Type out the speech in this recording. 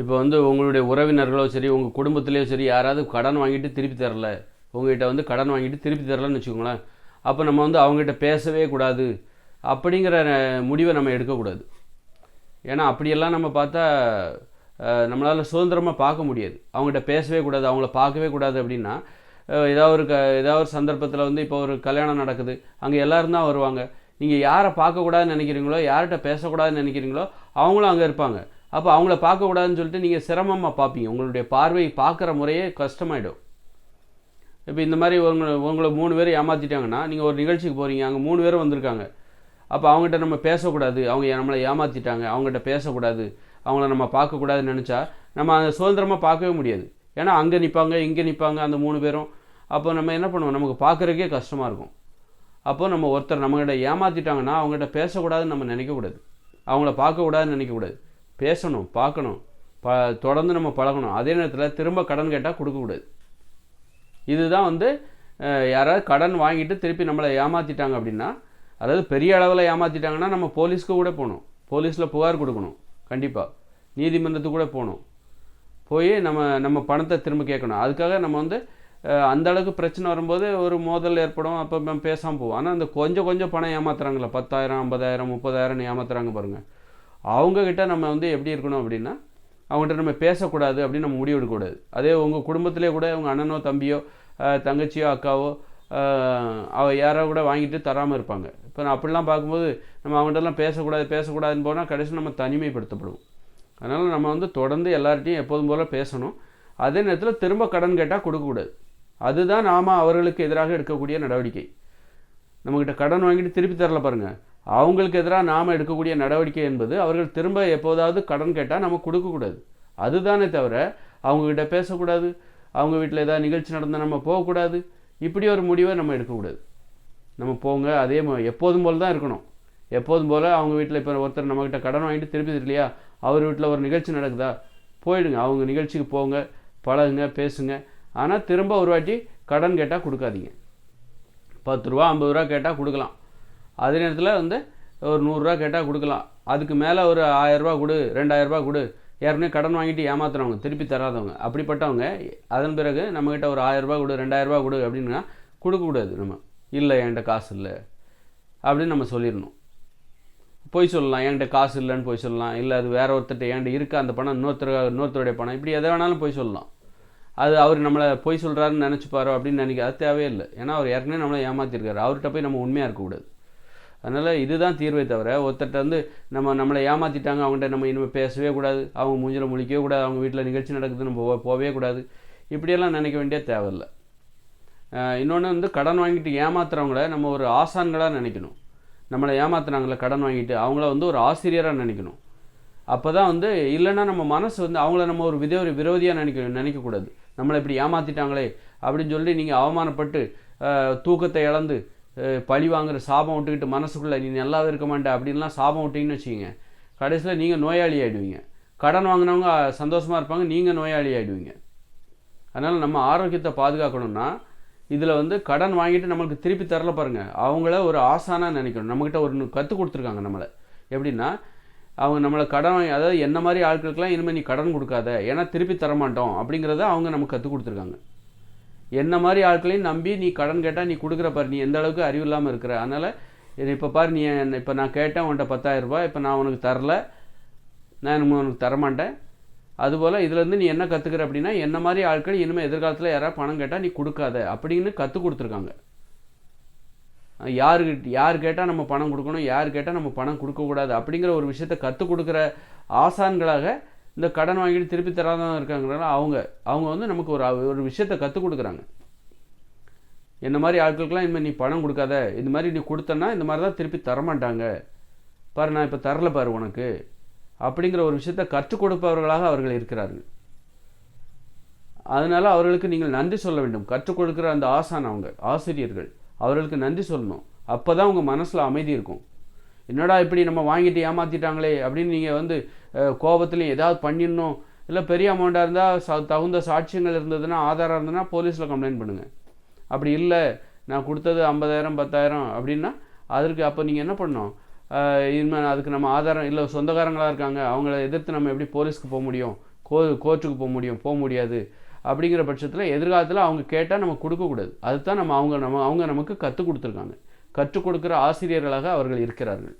இப்போ வந்து உங்களுடைய உறவினர்களோ சரி உங்கள் குடும்பத்திலேயோ சரி யாராவது கடன் வாங்கிட்டு திருப்பி தரல உங்ககிட்ட வந்து கடன் வாங்கிட்டு திருப்பி தரலன்னு வச்சுக்கோங்களேன் அப்போ நம்ம வந்து அவங்ககிட்ட பேசவே கூடாது அப்படிங்கிற முடிவை நம்ம எடுக்கக்கூடாது ஏன்னா அப்படியெல்லாம் நம்ம பார்த்தா நம்மளால் சுதந்திரமாக பார்க்க முடியாது. அவங்ககிட்ட பேசவே கூடாது அவங்கள பார்க்கவே கூடாது அப்படின்னா ஏதாவது ஒரு க ஏதாவது ஒரு சந்தர்ப்பத்தில் வந்து இப்போ ஒரு கல்யாணம் நடக்குது அங்கே எல்லாரும் தான் வருவாங்க. நீங்கள் யாரை பார்க்கக்கூடாதுன்னு நினைக்கிறீங்களோ யார்கிட்ட பேசக்கூடாதுன்னு நினைக்கிறீங்களோ அவங்களும் அங்கே இருப்பாங்க. அப்போ அவங்கள பார்க்கக்கூடாதுன்னு சொல்லிட்டு நீங்கள் சிரமமாக பார்ப்பீங்க. உங்களுடைய பார்வை பார்க்குற முறையே கஷ்டமாயிடும். இப்போ இந்த மாதிரி உங்களை உங்களை மூணு பேர் ஏமாற்றிட்டாங்கன்னா நீங்கள் ஒரு நிகழ்ச்சிக்கு போகிறீங்க அங்கே மூணு பேரும் வந்திருக்காங்க. அப்போ அவங்ககிட்ட நம்ம பேசக்கூடாது. அவங்க நம்மளை ஏமாற்றிட்டாங்க அவங்ககிட்ட பேசக்கூடாது. அவங்கள நம்ம பார்க்கக்கூடாதுன்னு நினச்சா நம்ம அதை சுதந்திரமாக பார்க்கவே முடியாது. ஏன்னா அங்கே நிற்பாங்க இங்கே நிற்பாங்க அந்த மூணு பேரும். அப்போ நம்ம என்ன பண்ணுவோம்? நமக்கு பார்க்குறக்கே கஷ்டமாக இருக்கும். அப்போ நம்ம ஒருத்தர் நம்மகிட்ட ஏமாற்றிட்டாங்கன்னா அவங்ககிட்ட பேசக்கூடாதுன்னு நம்ம நினைக்கக்கூடாது. அவங்கள பார்க்கக்கூடாதுன்னு நினைக்கக்கூடாது. பேசணும் பார்க்கணும். ப தொடர்ந்து நம்ம பழகணும். அதே நேரத்தில் திரும்ப கடன் கேட்டால் கொடுக்கக்கூடாது இதுதான் வந்து யாராவது கடன் வாங்கிட்டு திருப்பி நம்மளை ஏமாற்றிட்டாங்க அப்படின்னா அதாவது பெரிய அளவில் ஏமாற்றிட்டாங்கன்னா நம்ம போலீஸ்க்கு கூட போகணும். போலீஸில் புகார் கொடுக்கணும் கண்டிப்பாக நீதிமன்றத்துக்கு கூட போகணும். போய் நம்ம நம்ம பணத்தை திரும்ப கேட்கணும். அதுக்காக நம்ம வந்து அந்த அளவுக்கு பிரச்சனை வரும்போது ஒரு மோதல் ஏற்படும். அப்போ நம்ம பேசாமல் போவோம். ஆனால் அந்த கொஞ்சம் கொஞ்சம் பணம் ஏமாத்துறாங்களே பத்தாயிரம் ஐம்பதாயிரம் முப்பதாயிரம்னு ஏமாத்துறாங்க பாருங்கள் அவங்கக்கிட்ட நம்ம வந்து எப்படி இருக்கணும் அப்படின்னா அவங்ககிட்ட நம்ம பேசக்கூடாது அப்படின்னு நம்ம முடிவு எடுக்கக்கூடாது. அதே உங்கள் குடும்பத்திலே கூட உங்கள் அண்ணனோ தம்பியோ தங்கச்சியோ அக்காவோ அவ யாரோ கூட வாங்கிட்டு தராமல் இருப்பாங்க. இப்போ நான் அப்படிலாம் பார்க்கும்போது நம்ம அவங்ககிட்டலாம் பேசக்கூடாது பேசக்கூடாதுன்னு போனால் கடைசி நம்ம தனிமைப்படுத்தப்படுவோம். அதனால் நம்ம வந்து தொடர்ந்து எல்லார்ட்டையும் எப்போதும் போல் பேசணும். அதே நேரத்தில் திரும்ப கடன் கேட்டால் கொடுக்கக்கூடாது. அதுதான் நாம் அவர்களுக்கு எதிராக எடுக்கக்கூடிய நடவடிக்கை. நம்மக்கிட்ட கடன் வாங்கிட்டு திருப்பி தரல பாருங்கள் அவங்களுக்கு எதிராக நாம் எடுக்கக்கூடிய நடவடிக்கை என்பது அவர்கள் திரும்ப எப்போதாவது கடன் கேட்டால் நம்ம கொடுக்கக்கூடாது அதுதானே தவிர அவங்கக்கிட்ட பேசக்கூடாது. அவங்க வீட்டில் ஏதாவது நிகழ்ச்சி நடந்தால் நம்ம போகக்கூடாது இப்படி ஒரு முடிவை நம்ம எடுக்கக்கூடாது நம்ம போங்க அதே எப்போதும் போல் தான் இருக்கணும். எப்போதும் போல் அவங்க வீட்டில் இப்போ ஒருத்தர் நம்மக்கிட்ட கடன் வாங்கிட்டு திருப்பி இல்லையா? அவர் வீட்டில் ஒரு நிகழ்ச்சி நடக்குதா? போயிடுங்க அவங்க நிகழ்ச்சிக்கு போங்க பழகுங்க பேசுங்க. ஆனால் திரும்ப ஒரு வாட்டி கடன் கேட்டால் கொடுக்காதீங்க. பத்து ரூபா ஐம்பது ரூபா கேட்டால் கொடுக்கலாம். அதே நேரத்தில் வந்து ஒரு நூறுரூவா கேட்டால் கொடுக்கலாம். அதுக்கு மேலே ஒரு ஆயரரூபா கொடு ரெண்டாயிரரூபா கொடு. ஏற்கனவே கடன் வாங்கிட்டு ஏமாத்துறவங்க திருப்பி தராதவங்க. அப்படிப்பட்டவங்க அதன் பிறகு நம்மக்கிட்ட ஒரு ஆயரரூபா கொடு ரெண்டாயிரரூபா கொடு அப்படின்னா கொடுக்கக்கூடாது நம்ம. இல்லை என்கிட்ட காசு இல்லை. அப்படின்னு நம்ம சொல்லிடணும். பொய் சொல்லலாம் என்கிட்ட காசு இல்லைன்னு போய் சொல்லலாம். இல்லை அது வேற ஒருத்தர்கிட்ட என்கிட்ட இருக்க அந்த பணம் இன்னொருத்தர் இன்னொருத்தருடைய பணம். இப்படி எதை வேணாலும் போய் சொல்லலாம். அது அவர் நம்மளை பொய் சொல்கிறாருன்னு நினச்சிப்பாரோ அப்படின்னு நினைக்க அது தேவையே இல்லை. ஏன்னா அவர் ஏற்கனவே நம்மளை ஏமாற்றிருக்காரு அவர்கிட்ட போய் நம்ம உண்மையாக இருக்கக்கூடாது அதனால் இதுதான் தீர்வே தவிர ஒருத்தர்கிட்ட வந்து நம்ம நம்மளை ஏமாற்றிட்டாங்க அவங்ககிட்ட நம்ம இனிமேல் பேசவே கூடாது அவங்க மூஞ்சில் முழிக்கவே கூடாது அவங்க வீட்டில் நிகழ்ச்சி நடக்குது நம்ம போ- போகவே கூடாது. இப்படியெல்லாம் நினைக்க வேண்டிய தேவையில்லை. இன்னொன்று வந்து கடன் வாங்கிட்டு ஏமாத்துறவங்கள நம்ம ஒரு ஆசான்களாக நினைக்கணும். நம்மளை ஏமாத்துனாங்களே கடன் வாங்கிட்டு அவங்கள வந்து ஒரு ஆசிரியராக நினைக்கணும். அப்போ தான் வந்து இல்லைன்னா நம்ம மனசு வந்து அவங்கள நம்ம ஒரு வித விரோதியாக நினைக்க நினைக்கக்கூடாது. நம்மளை இப்படி ஏமாற்றிட்டாங்களே அப்படின்னு சொல்லி நீங்கள் அவமானப்பட்டு தூக்கத்தை இழந்து பழி வாங்குற சாபம் விட்டுக்கிட்டு மனசுக்குள்ளே நீ நல்லா இருக்க மாட்டே அப்படின்லாம் சாபம் விட்டீங்கன்னு வச்சுக்கோங்க. கடைசியில் நீங்கள் நோயாளி ஆகிடுவீங்க கடன் வாங்கினவங்க சந்தோஷமாக இருப்பாங்க நீங்கள் நோயாளி ஆகிடுவீங்க அதனால் நம்ம ஆரோக்கியத்தை பாதுகாக்கணும்னா இதில் வந்து கடன் வாங்கிட்டு நம்மளுக்கு திருப்பி தரல பாருங்கள் அவங்கள ஒரு ஆசானாக நினைக்கணும். நம்மக்கிட்ட ஒரு கற்றுக் கொடுத்துருக்காங்க நம்மளை. எப்படின்னா அவங்க நம்மளை கடன் வாங்கி அதாவது என்ன மாதிரி ஆட்களுக்கெல்லாம் இனிமேல் நீ கடன் கொடுக்காத ஏன்னா திருப்பி தரமாட்டோம் அப்படிங்கிறத அவங்க நமக்கு கற்றுக் கொடுத்துருக்காங்க. என்ன மாதிரி ஆட்களையும் நம்பி நீ கடன் கேட்டால் நீ கொடுக்குற பாரு நீ எந்த அளவுக்கு அறிவு இல்லாமல் இருக்கிற. அதனால் இப்போ பாரு நீ இப்போ நான் கேட்டேன் உன்கிட்ட பத்தாயிரம் ரூபாய் இப்போ நான் உனக்கு தரல. நான் உனக்கு தரமாட்டேன். அதுபோல் இதுலேருந்து நீ என்ன கற்றுக்கிற அப்படின்னா என்ன மாதிரி ஆட்கள் இனிமேல் எதிர்காலத்தில் யாராவது பணம் கேட்டால் நீ கொடுக்காத அப்படின்னு கற்றுக் கொடுத்துருக்காங்க. யார் யார் கேட்டால் நம்ம பணம் கொடுக்கணும் யார் கேட்டால் நம்ம பணம் கொடுக்கக்கூடாது அப்படிங்கிற ஒரு விஷயத்தை கற்றுக் கொடுக்குற ஆசான்களாக இந்த கடன் வாங்கிட்டு திருப்பி தராதான் இருக்காங்கிறனால அவங்க அவங்க வந்து நமக்கு ஒரு ஒரு விஷயத்தை கற்றுக் கொடுக்குறாங்க. என்ன மாதிரி ஆட்களுக்கெல்லாம் இனிமேல் நீ பணம் கொடுக்காத இந்த மாதிரி நீ கொடுத்தனா இந்த மாதிரி தான் திருப்பி தரமாட்டாங்க. பாரு நான் இப்போ தரல பாரு உனக்கு. அப்படிங்கிற ஒரு விஷயத்தை கற்றுக் கொடுப்பவர்களாக அவர்கள் இருக்கிறார்கள். அதனால அவர்களுக்கு நீங்கள் நன்றி சொல்ல வேண்டும். கற்றுக் கொடுக்குற அந்த ஆசான் அவங்க ஆசிரியர்கள் அவர்களுக்கு நன்றி சொல்லணும். அப்போ தான் உங்கள் மனசில் அமைதி இருக்கும். என்னடா இப்படி நம்ம வாங்கிட்டு ஏமாற்றிட்டாங்களே அப்படின்னு நீங்கள் வந்து அஹ், ஏதாவது பண்ணிடணும். இல்லை பெரிய அமௌண்ட்டாக இருந்தால் ச தகுந்த சாட்சியங்கள் இருந்ததுன்னா ஆதாரம் இருந்ததுன்னா போலீஸில் கம்ப்ளைண்ட் பண்ணுங்கள் அப்படி இல்லை நான் கொடுத்தது ஐம்பதாயிரம் பத்தாயிரம் அப்படின்னா அதற்கு அப்போ நீங்கள் என்ன பண்ணணும்? இனிமேல் அதுக்கு நம்ம ஆதாரம் இல்லை சொந்தக்காரங்களாக இருக்காங்க அவங்கள எதிர்த்து நம்ம எப்படி போலீஸ்க்கு போக முடியும்? கோ கோர்ட்டுக்கு போக முடியும் போக முடியாது. அப்படிங்கிற பட்சத்தில் எதிர்காலத்தில் அவங்க கேட்டால் நம்ம கொடுக்கக்கூடாது அதுதான் நம்ம அவங்க நம்ம அவங்க நமக்கு கற்றுக் கொடுத்துருக்காங்க. கற்றுக் கொடுக்குற ஆசிரியர்களாக அவர்கள் இருக்கிறார்கள்.